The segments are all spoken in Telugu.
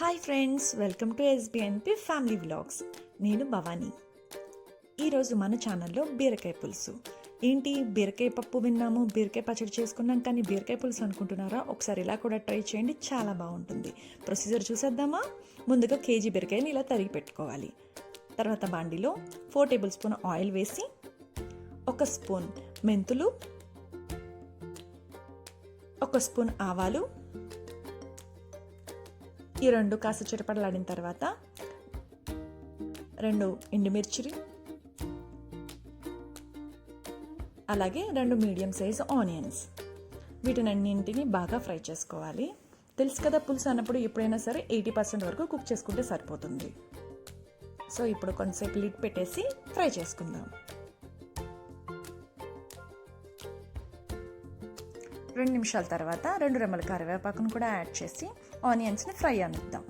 Hi friends welcome to SBNP family vlogs నేను భవానీ. ఈరోజు మన ఛానల్లో బీరకాయ పులుసు. ఏంటి? బీరకాయ పప్పు విన్నాము బీరకాయ పచ్చడి చేసుకున్నాం కానీ బీరకాయ పులుసు అనుకుంటున్నారా? ఒకసారి ఇలా కూడా ట్రై చేయండి చాలా బాగుంటుంది. ప్రొసీజర్ చూసేద్దామా? ముందుగా కేజీ బీరకాయని ఇలా తరిగి పెట్టుకోవాలి. తర్వాత బాండిలో ఫోర్ టేబుల్ స్పూన్ ఆయిల్ వేసి ఒక స్పూన్ మెంతులు ఒక స్పూన్ ఆవాలు ఈ రెండు కాస్త చిరపడలాడిన తర్వాత రెండు ఎండుమిర్చిరి అలాగే రెండు మీడియం సైజ్ ఆనియన్స్. వీటినన్నింటిని బాగా ఫ్రై చేసుకోవాలి. తెలుసు కదా పులుసు అన్నప్పుడు ఎప్పుడైనా సరే ఎయిటీ పర్సెంట్ వరకు కుక్ చేసుకుంటే సరిపోతుంది. సో ఇప్పుడు కొంతసేపు లిడ్ పెట్టేసి ఫ్రై చేసుకుందాం. రెండు నిమిషాల తర్వాత రెండు రెమ్మల కరివేపాకును కూడా యాడ్ చేసి ఆనియన్స్ని ఫ్రై అనిద్దాం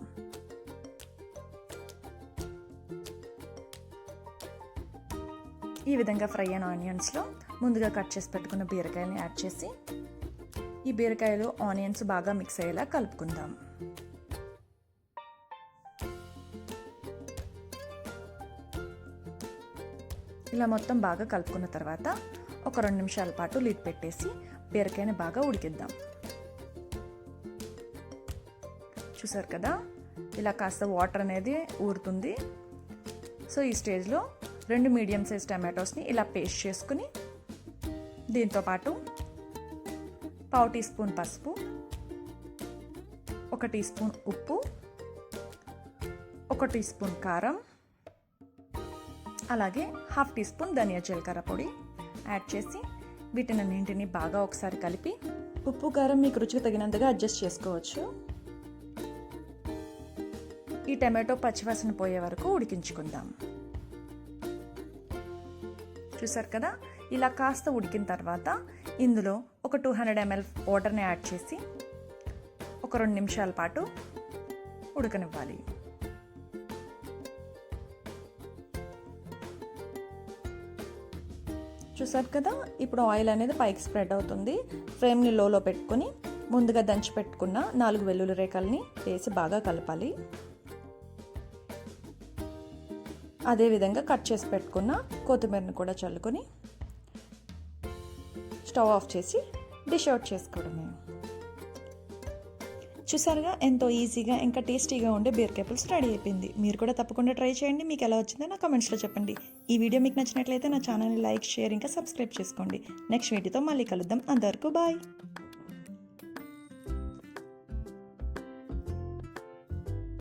ఈ విధంగా ఫ్రై అయిన ఆనియన్స్లో ముందుగా కట్ చేసి పెట్టుకున్న బీరకాయని యాడ్ చేసి ఈ బీరకాయలు ఆనియన్స్ బాగా మిక్స్ అయ్యేలా కలుపుకుందాం. ఇలా మొత్తం బాగా కలుపుకున్న తర్వాత ఒక రెండు నిమిషాల పాటు లిడ్ పెట్టేసి బీరకాయని బాగా ఉడికిద్దాం. చూసారు కదా? ఇలా కాస్త వాటర్ అనేది ఊరుతుంది. సో ఈ స్టేజ్లో రెండు మీడియం సైజ్ టమాటోస్ని ఇలా పేస్ట్ చేసుకుని దీంతోపాటు పావు టీ స్పూన్ పసుపు ఒక టీ స్పూన్ ఉప్పు ఒక టీ స్పూన్ కారం అలాగే హాఫ్ టీ స్పూన్ ధనియా జీలకర్ర పొడి యాడ్ చేసి వీటినన్నింటిని బాగా ఒకసారి కలిపి ఉప్పు కారం మీకు రుచికి తగినంతగా అడ్జస్ట్ చేసుకోవచ్చు. ఈ టమాటో పచ్చివాసన పోయే వరకు ఉడికించుకుందాం. చూసారు కదా? ఇలా కాస్త ఉడికిన తర్వాత ఇందులో ఒక టూ హండ్రెడ్ ఎంఎల్ వాటర్ని యాడ్ చేసి ఒక రెండు నిమిషాల పాటు ఉడకనివ్వాలి. చూసారు కదా? ఇప్పుడు ఆయిల్ అనేది పైకి స్ప్రెడ్ అవుతుంది. ఫ్రేమ్ని లోలో పెట్టుకొని ముందుగా దంచి పెట్టుకున్న నాలుగు వెల్లుల్లి రేఖల్ని వేసి బాగా కలపాలి. అదేవిధంగా కట్ చేసి పెట్టుకున్న కొత్తిమీరని కూడా చల్లుకొని స్టవ్ ఆఫ్ చేసి డిష్ అవుట్ చేసుకోవడమే. చూసారుగా? ఎంతో ఈజీగా ఇంకా టేస్టీగా ఉండే బీరకాయ పులుసు రెడీ అయిపోయింది. మీరు కూడా తప్పకుండా ట్రై చేయండి. మీకు ఎలా వచ్చిందో నా కమెంట్స్లో చెప్పండి. ఈ వీడియో మీకు నచ్చినట్లయితే నా ఛానల్ని లైక్ షేర్ ఇంకా సబ్స్క్రైబ్ చేసుకోండి. నెక్స్ట్ వీడియోతో మళ్ళీ కలుద్దాం. అంతవరకు బాయ్.